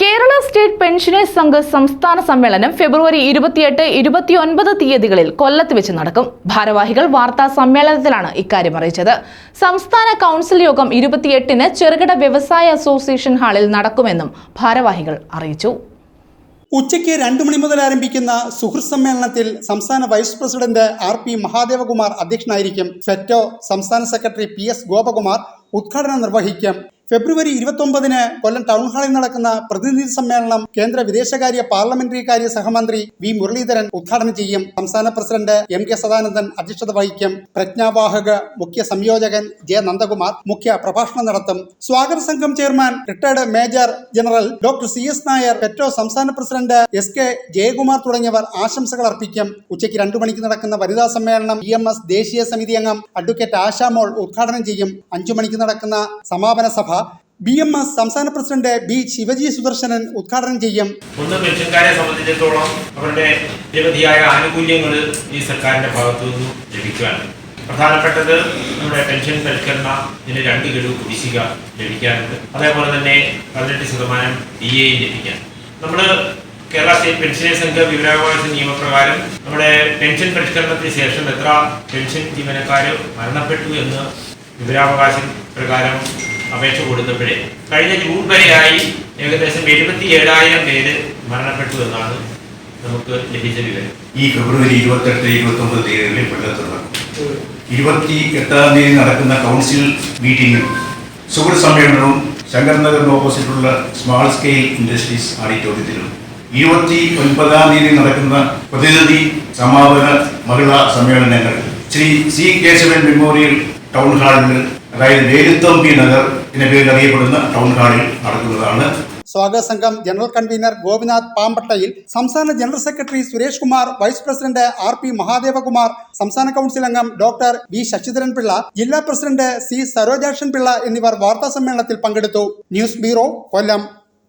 Kerala state pensioners സംഘ സംസ്ഥാന സമ്മേളനം ഫെബ്രുവരി ഇരുപത്തിയെട്ട് ഇരുപത്തിയൊൻപത് തീയതികളിൽ കൊല്ലത്ത് വെച്ച് നടക്കും. ഭാരവാഹികൾ വാർത്താ സമ്മേളനത്തിലാണ് ഇക്കാര്യം അറിയിച്ചത്. സംസ്ഥാന കൗൺസിൽ യോഗം ഇരുപത്തിയെട്ടിന് ചെറുകിട വ്യവസായ അസോസിയേഷൻ ഹാളിൽ നടക്കുമെന്നും ഭാരവാഹികൾ അറിയിച്ചു. ഉച്ചയ്ക്ക് രണ്ടു മണി മുതൽ ആരംഭിക്കുന്ന സുഹൃത്ത് സമ്മേളനത്തിൽ സംസ്ഥാന vice president R P Mahadevakumar അധ്യക്ഷനായിരിക്കും. ഫെറ്റോ സംസ്ഥാന സെക്രട്ടറി പി എസ് ഗോപകുമാർ ഉദ്ഘാടനം നിർവഹിക്കും. ഫെബ്രുവരി ഇരുപത്തൊമ്പതിന് കൊല്ലം ടൗൺ ഹാളിൽ നടക്കുന്ന പ്രതിനിധി സമ്മേളനം കേന്ദ്ര വിദേശകാര്യ പാർലമെന്ററി കാര്യ സഹമന്ത്രി വി മുരളീധരൻ ഉദ്ഘാടനം ചെയ്യും. സംസ്ഥാന പ്രസിഡന്റ് എം കെ സദാനന്ദൻ അധ്യക്ഷത വഹിക്കും. പ്രജ്ഞാവാഹക മുഖ്യ സംയോജകൻ ജെ നന്ദകുമാർ മുഖ്യ പ്രഭാഷണം നടത്തും. സ്വാഗത സംഘം chairman retired major general doctor C S Nair FETO സംസ്ഥാന പ്രസിഡന്റ് എസ് കെ ജയകുമാർ തുടങ്ങിയവർ ആശംസകൾ അർപ്പിക്കും. ഉച്ചയ്ക്ക് രണ്ടു മണിക്ക് നടക്കുന്ന വനിതാ സമ്മേളനം ഇ എം എസ് ദേശീയ സമിതി അംഗം അഡ്വക്കേറ്റ് ആശാമോൾ ഉദ്ഘാടനം ചെയ്യും. അഞ്ചു മണിക്ക് നടക്കുന്ന സമാപന സഭ ബി എം എസ് സംസ്ഥാന പ്രസിഡന്റ് ബി ശിവജി സുദർശനൻ ഉദ്ഘാടനം ചെയ്യും. പെൻഷൻകാരെ സംബന്ധിച്ചിടത്തോളം അവരുടെ നിരവധിയായ ആനുകൂല്യങ്ങൾ ഈ സർക്കാരിന്റെ ഭാഗത്തു നിന്നും ലഭിക്കുകയാണ്. പ്രധാനപ്പെട്ടത് നമ്മുടെ പെൻഷൻ പരിഷ്കരണ ഇതിന് രണ്ട് ഗഡു കുടിശ്ശിക ലഭിക്കാനുണ്ട്. അതേപോലെ തന്നെ പതിനെട്ട് ശതമാനം ഡി എയും ലഭിക്കാൻ. നമ്മൾ കേരള സ്റ്റേറ്റ് പെൻഷനേഴ്സ് സംഘ വിവരാവകാശ നിയമപ്രകാരം നമ്മുടെ പെൻഷൻ പരിഷ്കരണത്തിന് ശേഷം എത്ര പെൻഷൻ ജീവനക്കാർ മരണപ്പെട്ടു എന്ന് വിവരാവകാശ പ്രകാരം അപേക്ഷ കൊടുത്തപ്പോഴേ കഴിഞ്ഞ ജൂൺ വരെയായി ഏകദേശം എഴുപത്തി ഏഴായിരം പേര് മരണപ്പെട്ടു എന്നാണ് നമുക്ക് ലഭിച്ച വിവരം. ഈ ഫെബ്രുവരി ഇരുപത്തെട്ട് ഇരുപത്തി ഒമ്പത് തീയതികളിൽ കൊല്ലത്ത് നടക്കും ഇരുപത്തി എട്ടാം തീയതി നടക്കുന്ന കൗൺസിൽ മീറ്റിംഗിൽ സുഹൃത്ത് സമ്മേളനവും ശങ്കർ നഗറിന് ഓപ്പോസിറ്റുള്ള സ്മാൾ സ്കെയിൽ ഇൻഡസ്ട്രീസ് ഓഡിറ്റോറിയത്തിലും ഇരുപത്തി ഒൻപതാം തീയതി നടക്കുന്ന പ്രതിനിധി സമാപന മഹിളാ സമ്മേളനങ്ങൾ Sree C Kesavan memorial town ഹാളിൽ അതായത് വേലുത്തമ്പി നഗർ എന്ന പേരിൽ അറിയപ്പെടുന്ന ടൗൺ ഹാളിൽ നടക്കുന്നതാണ്. സ്വാഗത സംഘം ജനറൽ കൺവീനർ ഗോപിനാഥ് പാമ്പട്ടയിൽ സംസ്ഥാന general secretary Suresh Kumar vice president R P Mahadevakumar സംസ്ഥാന കൗൺസിൽ അംഗം ഡോക്ടർ വി ശശിധരൻ പിള്ള ജില്ലാ പ്രസിഡന്റ് സി സരോജാക്ഷൻ പിള്ള എന്നിവർ വാർത്താ സമ്മേളനത്തിൽ പങ്കെടുത്തു. News bureau Kollam.